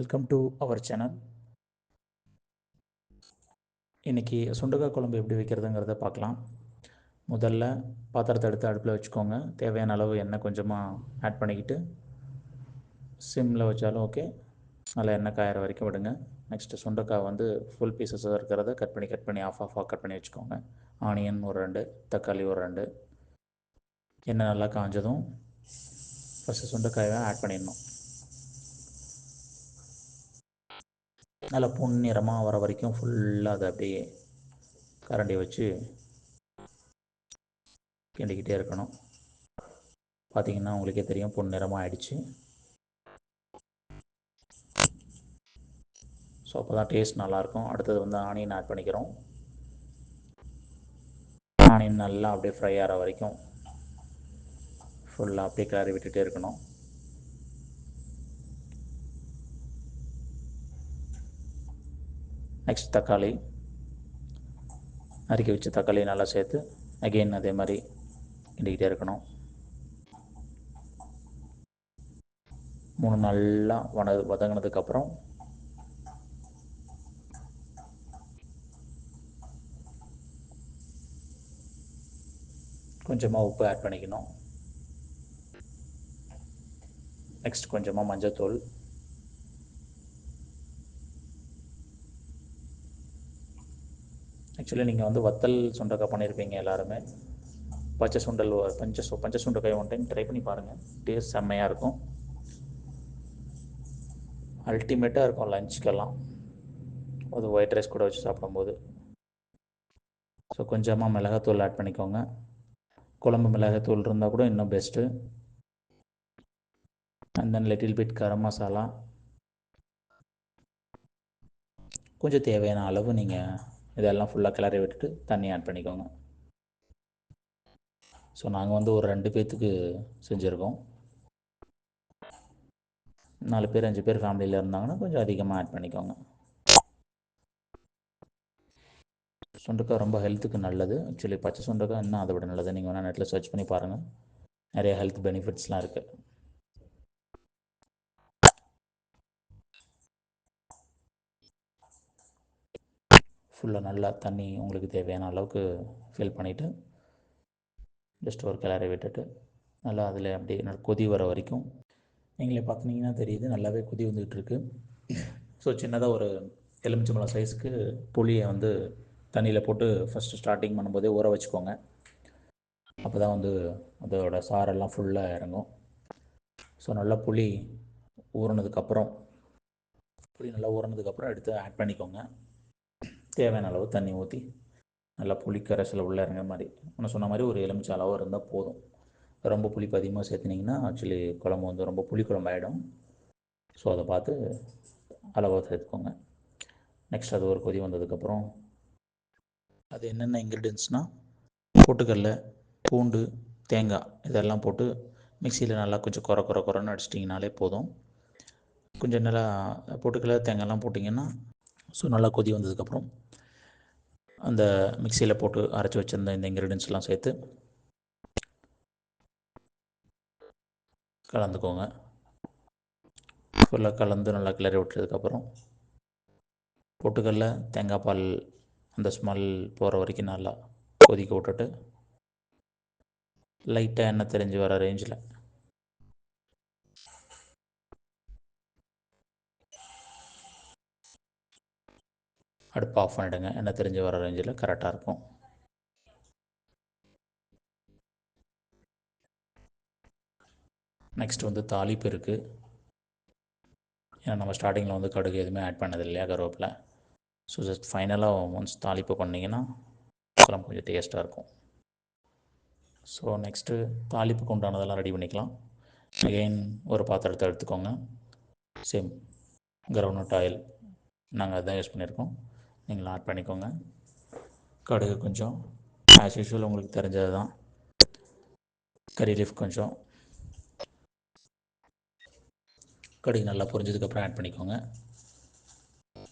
Welcome to our channel இன்றைக்கி சுண்டக்காய் குழம்பு எப்படி வைக்கிறதுங்கிறத பார்க்கலாம். முதல்ல பாத்திரத்தை எடுத்து அடுப்பில் வச்சுக்கோங்க. தேவையான அளவு எண்ணெய் கொஞ்சமாக ஆட் பண்ணிக்கிட்டு சிம்மில் வச்சாலும் ஓகே நல்லா எண்ணெய் காயிற வரைக்கும் விடுங்க. நெக்ஸ்ட்டு சுண்டக்காய் வந்து ஃபுல் பீசஸ் இருக்கிறத கட் பண்ணி கட் பண்ணி ஆஃப் ஆஃபாக கட் பண்ணி வச்சுக்கோங்க. ஆனியன் ஒரு ரெண்டு தக்காளி ஒரு ரெண்டு. எண்ணெய் நல்லா காஞ்சதும் ஃபஸ்ட்டு சுண்டைக்காயை ஆட் பண்ணிடணும். நல்லா பொன்னிறமாக வர வரைக்கும் ஃபுல்லாக அதை அப்படியே கரண்டி வச்சு கிண்டிக்கிட்டே இருக்கணும். பார்த்தீங்கன்னா உங்களுக்கே தெரியும் பொன்னிறமாக ஆயிடுச்சு. ஸோ அப்போ தான் டேஸ்ட் நல்லாயிருக்கும். அடுத்தது வந்து ஆனியன் ஆட் பண்ணிக்கிறோம். ஆனியன் நல்லா அப்படியே ஃப்ரை ஆகிற வரைக்கும் ஃபுல்லாக அப்படியே கிளறி விட்டுகிட்டே இருக்கணும். நெக்ஸ்ட் தக்காளி. நறுக்கி வச்ச தக்காளி நல்லா சேர்த்து அகெயின் அதே மாதிரி கிண்டிக்கிட்டே இருக்கணும். மூணு நல்லா வன வதங்கினதுக்கப்புறம் கொஞ்சமாக உப்பு ஆட் பண்ணிக்கணும். நெக்ஸ்ட் கொஞ்சமாக மஞ்சத்தூள். ஆக்சுவலி நீங்கள் வந்து வத்தல் சுண்டக்காய் பண்ணியிருப்பீங்க எல்லாருமே. பச்சை சுண்டல் பஞ்ச சு சுண்டக்காய் ஒன் டைம் ட்ரை பண்ணி பாருங்கள் டேஸ்ட் செம்மையாக இருக்கும். அல்டிமேட்டாக இருக்கும் லஞ்சுக்கெல்லாம் அது ஒயிட் ரைஸ் கூட வச்சு சாப்பிடும்போது. ஸோ கொஞ்சமாக மிளகாத்தூள் ஆட் பண்ணிக்கோங்க. குழம்பு மிளகாத்தூள் இருந்தால் கூட இன்னும் best and then little bit garam masala. கொஞ்சம் தேவையான அளவு நீங்கள் இதெல்லாம் ஃபுல்லாக கிளறி விட்டுட்டு தண்ணி ஆட் பண்ணிக்கோங்க. ஸோ நாங்கள் வந்து ஒரு ரெண்டு பேர்த்துக்கு செஞ்சுருக்கோம். நாலு பேர் அஞ்சு பேர் ஃபேமிலியில் இருந்தாங்கன்னா கொஞ்சம் அதிகமாக ஆட் பண்ணிக்கோங்க. சுண்டக்காய் ரொம்ப ஹெல்த்துக்கு நல்லது. ஆக்சுவலி பச்சை சுண்டக்காய் இன்னும் அதை விட நல்லது. நீங்கள் வேணால் நெட்டில் சர்ச் பண்ணி பாருங்கள் நிறைய ஹெல்த் பெனிஃபிட்ஸ்லாம் இருக்குது ஃபுல்லாக நல்லா தண்ணி உங்களுக்கு தேவையான அளவுக்கு ஃபில் பண்ணிவிட்டு ஜஸ்ட் ஒரு கிளறி விட்டுட்டு நல்லா அதில் அப்படியே நல்லா கொதி வர வரைக்கும் நீங்களே பார்த்துனீங்கன்னா தெரியுது நல்லாவே கொதி வந்துகிட்ருக்கு ஸோ சின்னதாக ஒரு எலுமிச்சம்பழம் சைஸ்க்கு புளியை வந்து தண்ணியில் போட்டு ஃபஸ்ட்டு ஸ்டார்டிங் பண்ணும்போதே ஊற வச்சுக்கோங்க. அப்போ தான் வந்து அதோட சாரெல்லாம் ஃபுல்லாக இறங்கும். ஸோ நல்லா புளி ஊறினதுக்கப்புறம் புளி நல்லா ஊறினதுக்கப்புறம் எடுத்து ஆட் பண்ணிக்கோங்க. தேவையான அளவு தண்ணி ஊற்றி நல்லா புளி கரைசல் உள்ளே இறங்குற மாதிரி நான் சொன்ன மாதிரி ஒரு எலுமிச்சை அளவு இருந்தால் போதும். ரொம்ப புளிப்பு அதிகமாக சேர்த்துனிங்கன்னா ஆக்சுவலி குழம்பு வந்து ரொம்ப புளி குழம்பாயிடும் ஸோ அதை பார்த்து அளவாக சேர்த்துக்கோங்க. நெக்ஸ்ட் அது ஒரு கொதி வந்ததுக்கப்புறம் அது என்னென்ன இன்க்ரீடியன்ஸ்னால் பொட்டுக்கடல பூண்டு தேங்காய் இதெல்லாம் போட்டு மிக்சியில் நல்லா கொஞ்சம் குறை குறை குறைன்னு அடிச்சிட்டிங்கனாலே போதும். கொஞ்சம் நல்லா பொட்டுக்கடல தேங்காய்லாம் போட்டிங்கன்னா ஸோ நல்லா கொதி வந்ததுக்கப்புறம் அந்த மிக்சியில் போட்டு அரைச்சி வச்சுருந்த இந்த இன்க்ரீடியன்ஸ்லாம் சேர்த்து கலந்துக்கோங்க. ஃபுல்லாக கலந்து நல்லா கிளறி விட்டதுக்கப்புறம் பொட்டுக்கடல தேங்காய் பால் அந்த ஸ்மெல் போகிற வரைக்கும் நல்லா கொதிக்க விட்டுட்டு லைட்டாக எண்ணெய் தெரிஞ்சு வர ரேஞ்சில் அடுப்பு ஆஃப் பண்ணிவிடுங்க என்ன தெரிஞ்சு வர ரேஞ்சில் கரெக்டாக இருக்கும். நெக்ஸ்ட் வந்து தாளிப்பு இருக்குது ஏன்னா நம்ம ஸ்டார்டிங்கில் வந்து கடுகு எதுவுமே ஆட் பண்ணது இல்லையா கருவேப்பில். ஸோ ஜஸ்ட் ஃபைனலாக ஒன்ஸ் தாளிப்பு பண்ணிங்கன்னா குழம்பு கொஞ்சம் டேஸ்ட்டாக இருக்கும். ஸோ நெக்ஸ்ட்டு தாளிப்புக்கு உண்டானதெல்லாம் ரெடி பண்ணிக்கலாம். அகெயின் ஒரு பாத்திரத்தை எடுத்துக்கோங்க. சேம் கிரவுண்ட் ஆயில் நாங்கள் அதுதான் யூஸ் பண்ணியிருக்கோம். நீங்கள் ஆட் பண்ணிக்கோங்க. கடுகு கொஞ்சம். ஆஸ் யூஷுவல் உங்களுக்கு தெரிஞ்சது தான். கறி லீஃப் கொஞ்சம். கடுகு நல்லா பொரிஞ்சதுக்கப்புறம் ஆட் பண்ணிக்கோங்க.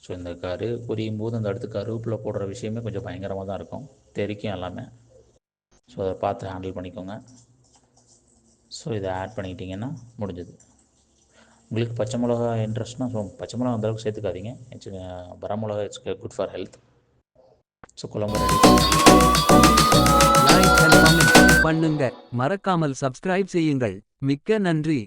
ஸோ இந்த கரு பொரியும் போது அந்த அடுத்து கருவேப்பில் போடுற விஷயமே கொஞ்சம் பயங்கரமாக தான் இருக்கும். தெரிக்கும் எல்லாமே. ஸோ அதை பார்த்து ஹேண்டில் பண்ணிக்கோங்க. ஸோ இதை ஆட் பண்ணிக்கிட்டிங்கன்னா முடிஞ்சது. உங்களுக்கு பச்சை மிளகா இன்ட்ரெஸ்ட்னா ஸோ பச்சை மிளகா அந்தளவுக்கு சேர்த்துக்காதீங்க. இட்ஸ் uh, வர மிளகா it's good for health so குழம்பு பண்ணுங்க. மறக்காமல் சப்ஸ்கிரைப் செய்யுங்கள். மிக்க நன்றி.